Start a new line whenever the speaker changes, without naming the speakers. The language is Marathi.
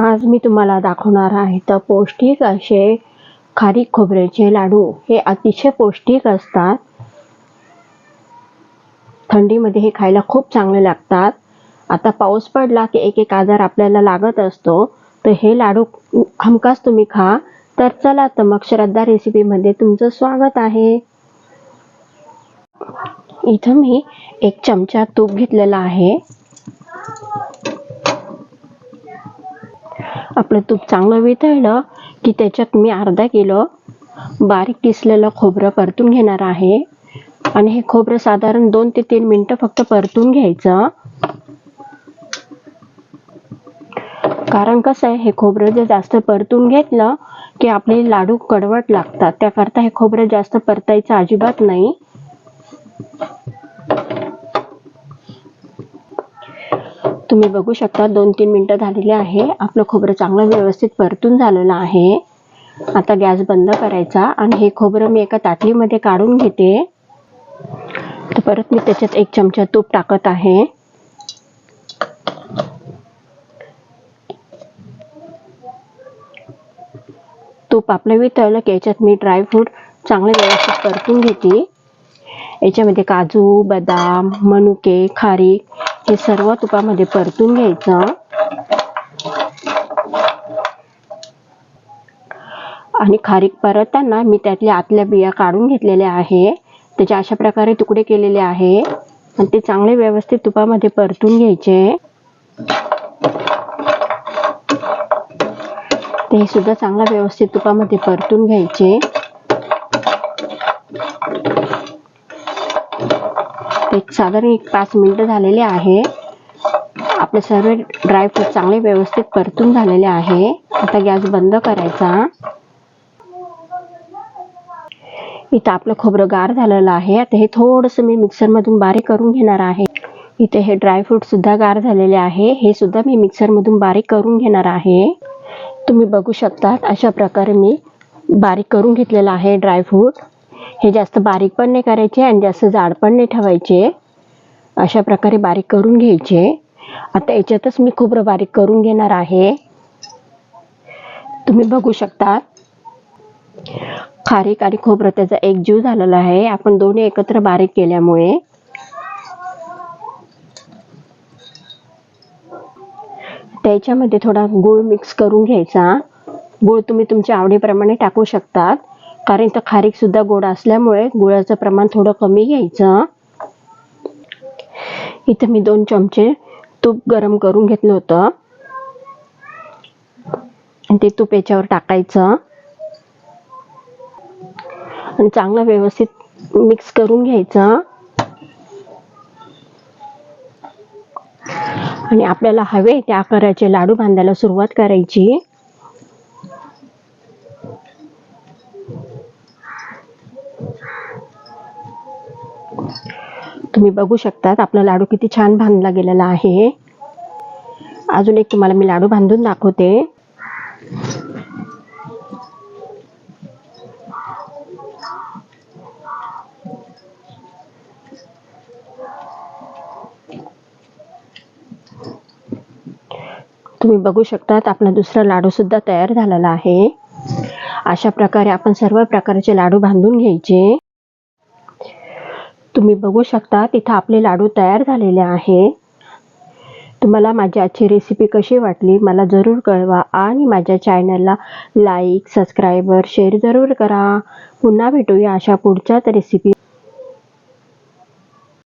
आज मी तुम्हाला दाखवणार आहे तर पौष्टिक असे खारीक खोबऱ्याचे लाडू. हे अतिशय पौष्टिक असतात. थंडीमध्ये हे खायला खूप चांगले लागतात. आता पाऊस पडला की एक एक आजार आपल्याला लागत असतो. तर हे लाडू हमखास तुम्ही खा. तर चला तर मग श्रद्धा रेसिपीमध्ये तुमचं स्वागत आहे. इथं मी एक चमचा तूप घेतलेला आहे. आपलं तूप चांगलं वितळलं की त्याच्यात मी अर्धा किलो बारीक किसलेलं खोबरं परतून घेणार आहे. आणि हे खोबरं साधारण दोन ते तीन मिनटं फक्त परतून घ्यायचं. कारण कसं आहे हे खोबरं जर जास्त परतून घेतलं की आपले लाडू कडवट लागतात. त्याकरता हे खोबरं जास्त परतायचं अजिबात नाही. तुम्ही बघू शकता दोन तीन मिनटं झालेली आहे. आपलं खोबरं चांगलं व्यवस्थित परतून झालेलं आहे. आता गॅस बंद करायचा आणि हे खोबरं मी एका ताटलीमध्ये काढून घेते. तर परत मी त्याच्यात एक चमचा तूप टाकत आहे. तूप आपलं वितळलं की याच्यात मी ड्रायफ्रूट चांगले व्यवस्थित परतून घेते. याच्यामध्ये काजू बदाम मनुके खारीक हे सर्व तुपामध्ये परतून घ्यायचं. आणि खारीक परतताना मी त्यातल्या आतल्या बिया काढून घेतलेल्या आहे. त्याचे अशा प्रकारे तुकडे केलेले आहे. आणि ते चांगले व्यवस्थित तुपामध्ये परतून घ्यायचे. ते सुद्धा चांगला व्यवस्थित तुपामध्ये परतून घ्यायचे. एक साधारण एक पाच मिनिटं झालेले आहे. आपले सर्व ड्रायफ्रूट चांगले व्यवस्थित परतून झालेले आहे. आता गॅस बंद करायचा. इथं आपलं खोबरं गार झालेलं आहे. आता हे थोडंसं मी मिक्सरमधून बारीक करून घेणार आहे. इथे हे ड्रायफ्रूट सुद्धा गार झालेले आहे. हे सुद्धा मी मिक्सरमधून बारीक करून घेणार आहे. तुम्ही बघू शकतात अशा प्रकारे मी बारीक करून घेतलेलं आहे ड्रायफ्रूट हे जास्त बारीक पण नाही करायचे आणि जास्त जाड पण नाही ठेवायचे. अशा प्रकारे बारीक करून घ्यायचे. आता याच्यातच मी खोबरं बारीक करून घेणार आहे. तुम्ही बघू शकता. खारीक आणि खोबरं त्याचा एक जीव झालेला आहे. आपण दोन्ही एकत्र बारीक केल्यामुळे. त्याच्यामध्ये थोडा गूळ मिक्स करून घ्यायचा. गूळ तुम्ही तुमच्या आवडीप्रमाणे टाकू शकतात. कारण तर खारीक सुद्धा गोड असल्यामुळे गुळाचं प्रमाण थोडं कमी घ्यायचं इथं मी दोन चमचे तूप गरम करून घेतलं होतं. आणि ते तूप याच्यावर टाकायचं आणि चांगलं व्यवस्थित मिक्स करून घ्यायचं आणि आपल्याला हवे त्या आकाराचे लाडू बांधायला सुरुवात करायची. तुम्ही बघू शकतात आपला लाडू किती छान बांधला गेलेला आहे. अजून एक तुम्हाला मी लाडू बांधून दाखवते. तुम्ही बघू शकतात आपला दुसरा लाडू सुद्धा तयार झालेला आहे. अशा प्रकारे आपण सर्व प्रकारचे लाडू बांधून घ्यायचे. तुम्ही बघू शकता तिथं आपले लाडू तयार झालेले आहे. तुम्हाला माझी आजची रेसिपी कशी वाटली मला जरूर कळवा आणि माझ्या चॅनलला लाईक सबस्क्राईबर शेअर जरूर करा. पुन्हा भेटूया अशा पुढच्याच रेसिपी